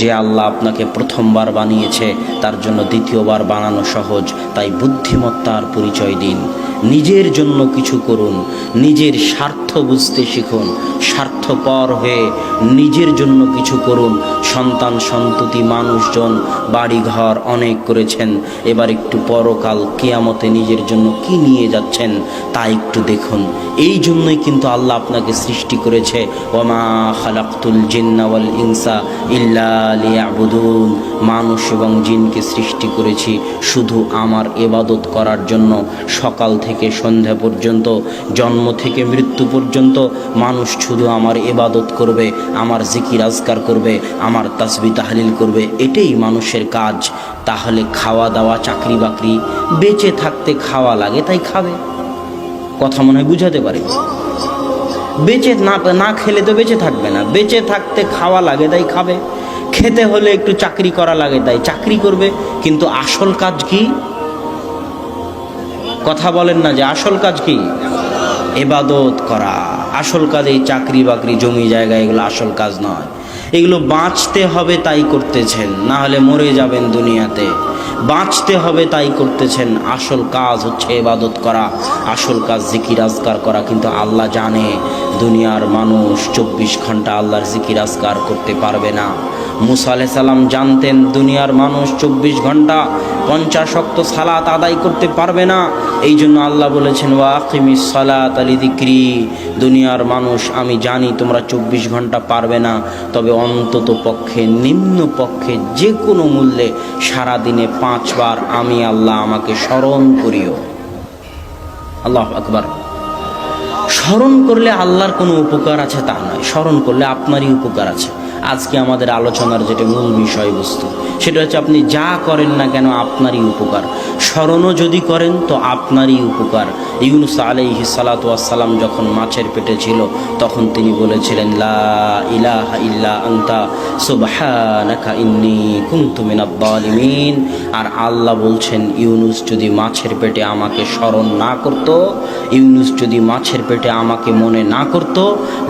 যে আল্লাহ আপনাকে প্রথমবার বানিয়েছে তার জন্য দ্বিতীয়বার বানানো সহজ তাই বুদ্ধিমত্তার পরিচয় দিন। নিজের জন্য কিছু করুন, নিজের স্বার্থ বুঝতে শিখুন, স্বার্থপর হয়ে নিজের জন্য কিছু করুন। সন্তান, সন্ততি, মানুষজন, বাড়িঘর অনেক করেছেন, এবার একটু পরকাল কেয়ামতে নিজের জন্য কি নিয়ে যাচ্ছেন তা একটু দেখুন। এই জন্যই কিন্তু আল্লাহ আপনাকে সৃষ্টি করেছে, ওমা খালাক্তুল জিন্নাওয়াল ইনসা ইল্লা মানুষ এবং জিনকে সৃষ্টি করেছি শুধু আমার এবাদত করার জন্য। সকাল থেকে সন্ধ্যা পর্যন্ত, জন্ম থেকে মৃত্যু পর্যন্ত মানুষ শুধু আমার এবাদত করবে, আমার জিকির আজকার করবে, আমার তাসবি তাহলিল করবে, এটাই মানুষের কাজ। তাহলে খাওয়া দাওয়া, চাকরি বাকরি, বেঁচে থাকতে খাওয়া লাগে তাই খাবে। কথা মনে হয় বুঝাতে পারি? বেঁচে না না খেলে তো বেঁচে থাকবে না। বেঁচে থাকতে খাওয়া লাগে তাই খাবে। খেতে হলে একটু চাকরি করা লাগে তাই চাকরি করবে। কিন্তু আসল কাজ কি? কথা বলেন না যে আসল কাজ কি? এবাদত করা। আসল কাজ এই চাকরি বাকরি, জমি জায়গা, এগুলো আসল কাজ নয়। এগুলো বাঁচতে হবে তাই করতেছেন, না হলে মরে যাবেন দুনিয়াতে। বাঁচতে হবে তাই করতেছেন, আসল কাজ হচ্ছে এবাদত করা, আসল কাজ জিকির, আজকার করা, কিন্তু আল্লাহ জানে দুনিয়ার মানুষ চব্বিশ ঘণ্টা আল্লাহর জিকির আজকার করতে পারবে না। মুসা আলাইহিস সালাম জানতেন, দুনিয়ার মানুষ চব্বিশ ঘণ্টা পঞ্চাশ অক্ত সালাত আদায় করতে পারবে না। এই জন্য আল্লাহ বলেছেন ওয়াকিমি সালাত আলি দিক্রি দুনিয়ার মানুষ, আমি জানি তোমরা চব্বিশ ঘণ্টা পারবে না, তবে অন্তত পক্ষে, নিম্ন পক্ষে যে কোনো মূল্যে সারাদিনে পাঁচবার আমি আল্লাহ আমাকে স্মরণ করিও। আল্লাহ আকবার। স্মরণ করলে আল্লাহর কোনো উপকার আছে তা নয়। স্মরণ করলে আপনারই উপকার আছে। আজকে আমাদের আলোচনার যেটা মূল বিষয়বস্তু, সেটা হচ্ছে আপনি যা করেন না কেন আপনারই উপকার। স্মরণও যদি করেন তো আপনারই উপকার। ইউনুস আলাইহি সালাতাম যখন মাছের পেটে ছিল, তখন তিনি বলেছিলেন, লা ইলাহা ইল্লা আন্তা ইন্নী আর আল্লাহ বলছেন, ইউনুস যদি মাছের পেটে আমাকে স্মরণ না করত, ইউনুস যদি মাছের পেটে আমাকে মনে না করত,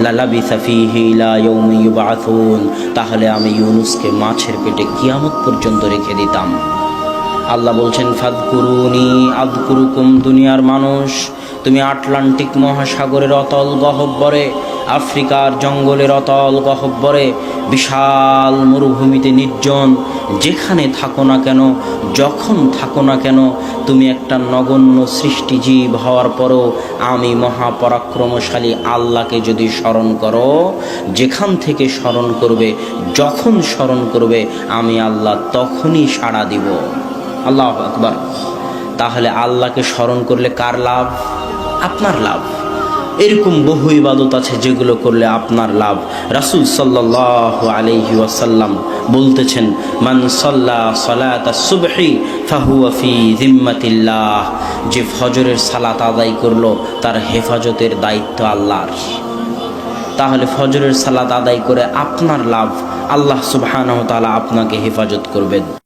লালাবিসা ফিহি ইলা ইয়াউমি ইউবাথুন তাহলে আমি ইউনুসকে মাছের পেটে কিয়ামত পর্যন্ত রেখে দিতাম। আল্লাহ বলছেন, ফাদকুরুনি আদকুরুকুম, দুনিয়ার মানুষ। তুমি আটলান্টিক মহাসাগরের অতল গহব্বরে আফ্রিকার জঙ্গলের অতল গহব্বরে বিশাল মরুভূমিতে নির্জন, যেখানে থাকো না কেন, যখন থাকো না কেন, তুমি একটা নগণ্য সৃষ্টিজীব হওয়ার পরও আমি মহাপরাক্রমশালী আল্লাহকে যদি স্মরণ করো, যেখান থেকে স্মরণ করবে, যখন স্মরণ করবে, আমি আল্লাহ তখনই সাড়া দিব। আল্লাহ আকবার। তাহলে আল্লাহকে স্মরণ করলে কার লাভ? আপনার লাভ। এরকম বহু ইবাদত আছে যেগুলো করলে আপনার লাভ। রাসুল সাল্লাহ আলহি ওয়াসাল্লাম বলতেছেন, মান সাল্লাহ সালাত সুবহি ফাহুয়া ফি জিম্মাতিল্লাহ যে ফজরের সালাত আদায় করল, তার হেফাজতের দায়িত্ব আল্লাহর। তাহলে ফজরের সালাত আদায় করে আপনার লাভ, আল্লাহ সুবহানাহু তাআলা আপনাকে হেফাজত করবেন।